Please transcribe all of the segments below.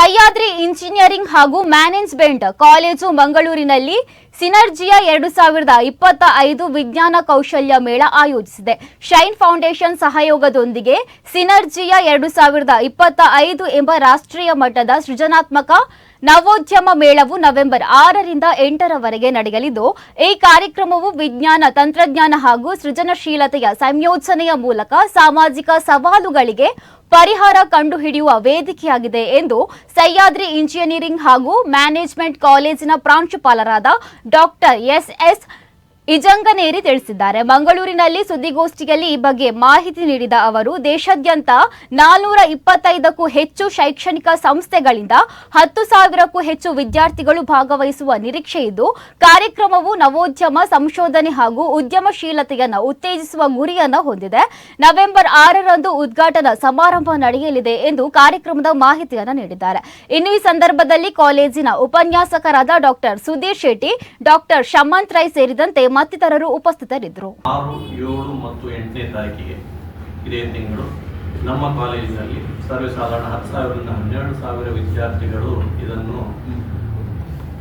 Sahyadri engineering ಹಾಗೂ management college ಮಂಗಳೂರಿನಲ್ಲಿ Synergia ಎರಡು ಸಾವಿರದ ಇಪ್ಪತ್ತ ಐದು ವಿಜ್ಞಾನ ಕೌಶಲ್ಯ ಮೇಳ ಆಯೋಜಿಸಿದೆ. ಶೈನ್ ಫೌಂಡೇಶನ್ ಸಹಯೋಗದೊಂದಿಗೆ ಸಿನರ್ಜಿಯಾ ಎರಡು ಸಾವಿರದ ಇಪ್ಪತ್ತ ಐದು ಎಂಬ ರಾಷ್ಟ್ರೀಯ ಮಟ್ಟದ ಸೃಜನಾತ್ಮಕ ನವೋದ್ಯಮ ಮೇಳವು ನವೆಂಬರ್ ಆರರಿಂದ ಎಂಟರವರೆಗೆ ನಡೆಯಲಿದ್ದು, ಈ ಕಾರ್ಯಕ್ರಮವು ವಿಜ್ಞಾನ, ತಂತ್ರಜ್ಞಾನ ಹಾಗೂ ಸೃಜನಶೀಲತೆಯ ಸಂಯೋಜನೆಯ ಮೂಲಕ ಸಾಮಾಜಿಕ ಸವಾಲುಗಳಿಗೆ ಪರಿಹಾರ ಕಂಡುಹಿಡಿಯುವ ವೇದಿಕೆಯಾಗಿದೆ ಎಂದು ಸಹ್ಯಾದ್ರಿ ಇಂಜಿನಿಯರಿಂಗ್ ಹಾಗೂ ಮ್ಯಾನೇಜ್ಮೆಂಟ್ ಕಾಲೇಜಿನ ಪ್ರಾಂಶುಪಾಲರಾದ ಡಾಕ್ಟರ್ ಎಸ್ ಎಸ್ ಇಜಂಗನೇರಿ ತಿಳಿಸಿದ್ದಾರೆ. ಮಂಗಳೂರಿನಲ್ಲಿ ಸುದ್ದಿಗೋಷ್ಠಿಯಲ್ಲಿ ಈ ಬಗ್ಗೆ ಮಾಹಿತಿ ನೀಡಿದ ಅವರು, ದೇಶಾದ್ಯಂತ ನಾನೂರ ಇಪ್ಪತ್ತೈದಕ್ಕೂ ಹೆಚ್ಚು ಶೈಕ್ಷಣಿಕ ಸಂಸ್ಥೆಗಳಿಂದ ಹತ್ತು ಸಾವಿರಕ್ಕೂ ಹೆಚ್ಚು ವಿದ್ಯಾರ್ಥಿಗಳು ಭಾಗವಹಿಸುವ ನಿರೀಕ್ಷೆ ಇದ್ದು, ಕಾರ್ಯಕ್ರಮವು ನವೋದ್ಯಮ ಸಂಶೋಧನೆ ಹಾಗೂ ಉದ್ಯಮಶೀಲತೆಯನ್ನು ಉತ್ತೇಜಿಸುವ ಗುರಿಯನ್ನು ಹೊಂದಿದೆ. ನವೆಂಬರ್ ಆರರಂದು ಉದ್ಘಾಟನಾ ಸಮಾರಂಭ ನಡೆಯಲಿದೆ ಎಂದು ಕಾರ್ಯಕ್ರಮದ ಮಾಹಿತಿಯನ್ನು ನೀಡಿದ್ದಾರೆ. ಇನ್ನು ಈ ಸಂದರ್ಭದಲ್ಲಿ ಕಾಲೇಜಿನ ಉಪನ್ಯಾಸಕರಾದ ಡಾಕ್ಟರ್ ಸುಧೀರ್ ಶೆಟ್ಟಿ, ಡಾಕ್ಟರ್ ಶಮಂತ್ ರೈ ಸೇರಿದಂತೆ ಮತ್ತಿತರರು ಉಪಸ್ಥಿತರಿದ್ದರು. ಆರು, ಏಳು ಮತ್ತು ಎಂಟನೇ ತಾರೀಕಿಗೆ ಇದೇ ತಿಂಗಳು ನಮ್ಮ ಕಾಲೇಜಿನಲ್ಲಿ ಸರ್ವಸಾಧಾರಣ ಹತ್ತು ಸಾವಿರದಿಂದ ಹನ್ನೆರಡು ಸಾವಿರ ವಿದ್ಯಾರ್ಥಿಗಳು ಇದನ್ನು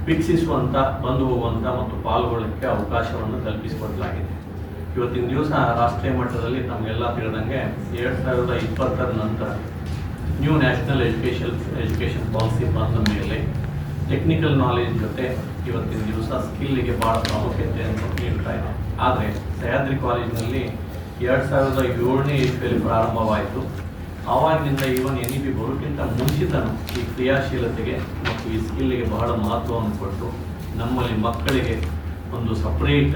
ವೀಕ್ಷಿಸುವಂಥ ಬಂದು ಹೋಗುವಂಥ ಮತ್ತು ಪಾಲ್ಗೊಳ್ಳಕ್ಕೆ ಅವಕಾಶವನ್ನು ಕಲ್ಪಿಸಿಕೊಡಲಾಗಿದೆ. ಇವತ್ತಿನ ದಿವಸ ರಾಷ್ಟ್ರೀಯ ಮಟ್ಟದಲ್ಲಿ ತಮಗೆಲ್ಲ ತಿಳಿದಂಗೆ ಎರಡು ಸಾವಿರದ ಇಪ್ಪತ್ತರ ನಂತರ new national education education policy ಬಂದ ಮೇಲೆ ಟೆಕ್ನಿಕಲ್ ನಾಲೆಜ್ ಜೊತೆ ಇವತ್ತಿನ ದಿವಸ ಸ್ಕಿಲ್ಲಿಗೆ ಭಾಳ ಪ್ರಾಮುಖ್ಯತೆಯನ್ನು ಇದೆ. ಆದರೆ, ಸಹ್ಯಾದ್ರಿ ಕಾಲೇಜಿನಲ್ಲಿ ಎರಡು ಸಾವಿರದ ಏಳನೇ ಇಸ್ವಿಯಲ್ಲಿ ಪ್ರಾರಂಭವಾಯಿತು. ಆವಾಗಿನಿಂದ ಇವನ್ ಎನ್ ಇ ಪಿ ಬರೋಕ್ಕಿಂತ ಮುಂಚಿತನು ಈ ಕ್ರಿಯಾಶೀಲತೆಗೆ ಮತ್ತು ಈ ಸ್ಕಿಲ್ಗೆ ಬಹಳ ಮಹತ್ವವನ್ನು ಕೊಟ್ಟು ನಮ್ಮಲ್ಲಿ ಮಕ್ಕಳಿಗೆ ಒಂದು ಸಪ್ರೇಟ್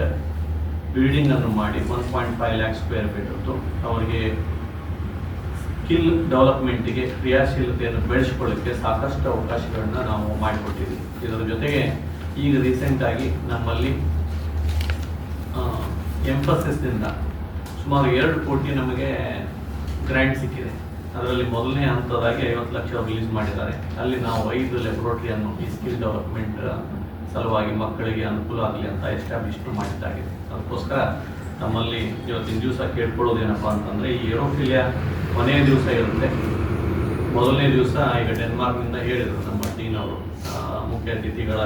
ಬಿಲ್ಡಿಂಗ್ ಅನ್ನು ಮಾಡಿ one point five lakh square feet ಅವರಿಗೆ ಸ್ಕಿಲ್ ಡೆವಲಪ್ಮೆಂಟಿಗೆ ಕ್ರಿಯಾಶೀಲತೆಯನ್ನು ಬೆಳೆಸ್ಕೊಳ್ಳೋಕ್ಕೆ ಸಾಕಷ್ಟು ಅವಕಾಶಗಳನ್ನ ನಾವು ಮಾಡಿಕೊಟ್ಟಿದ್ದೀವಿ. ಇದರ ಜೊತೆಗೆ ಈಗ ರೀಸೆಂಟಾಗಿ ನಮ್ಮಲ್ಲಿ ಎಂಫಸಿಸ್ನಿಂದ ಸುಮಾರು ಎರಡು ಕೋಟಿ ನಮಗೆ ಗ್ರ್ಯಾಂಟ್ ಸಿಕ್ಕಿದೆ. ಅದರಲ್ಲಿ ಮೊದಲನೇ ಹಂತದಾಗಿ ಐವತ್ತು ಲಕ್ಷ ರಿಲೀಸ್ ಮಾಡಿದ್ದಾರೆ. ಅಲ್ಲಿ ನಾವು ಐದು ಲ್ಯಾಬ್ರೋಟರಿಯನ್ನು ಈ ಸ್ಕಿಲ್ ಡೆವಲಪ್ಮೆಂಟ್ ಸಲುವಾಗಿ ಮಕ್ಕಳಿಗೆ ಅನುಕೂಲ ಆಗಲಿ ಅಂತ ಎಸ್ಟಾಬ್ಲಿಷ್ ಮಾಡಿದ್ದಾಗಿದೆ. ಅದಕ್ಕೋಸ್ಕರ ನಮ್ಮಲ್ಲಿ ಇವತ್ತಿನ ದಿವಸ ಕೇಳ್ಕೊಳ್ಳೋದೇನಪ್ಪ ಅಂತಂದರೆ, ಈ ಏರೋಫಿಲಿಯಾ ಕೊನೆಯ ದಿವಸ ಇರುತ್ತೆ. ಮೊದಲನೇ ದಿವಸ ಈಗ ಡೆನ್ಮಾರ್ಕ್ನಿಂದ ಹೇಳಿದರು ನಮ್ಮ ಟೀನವರು ಮುಖ್ಯ ಅತಿಥಿಗಳ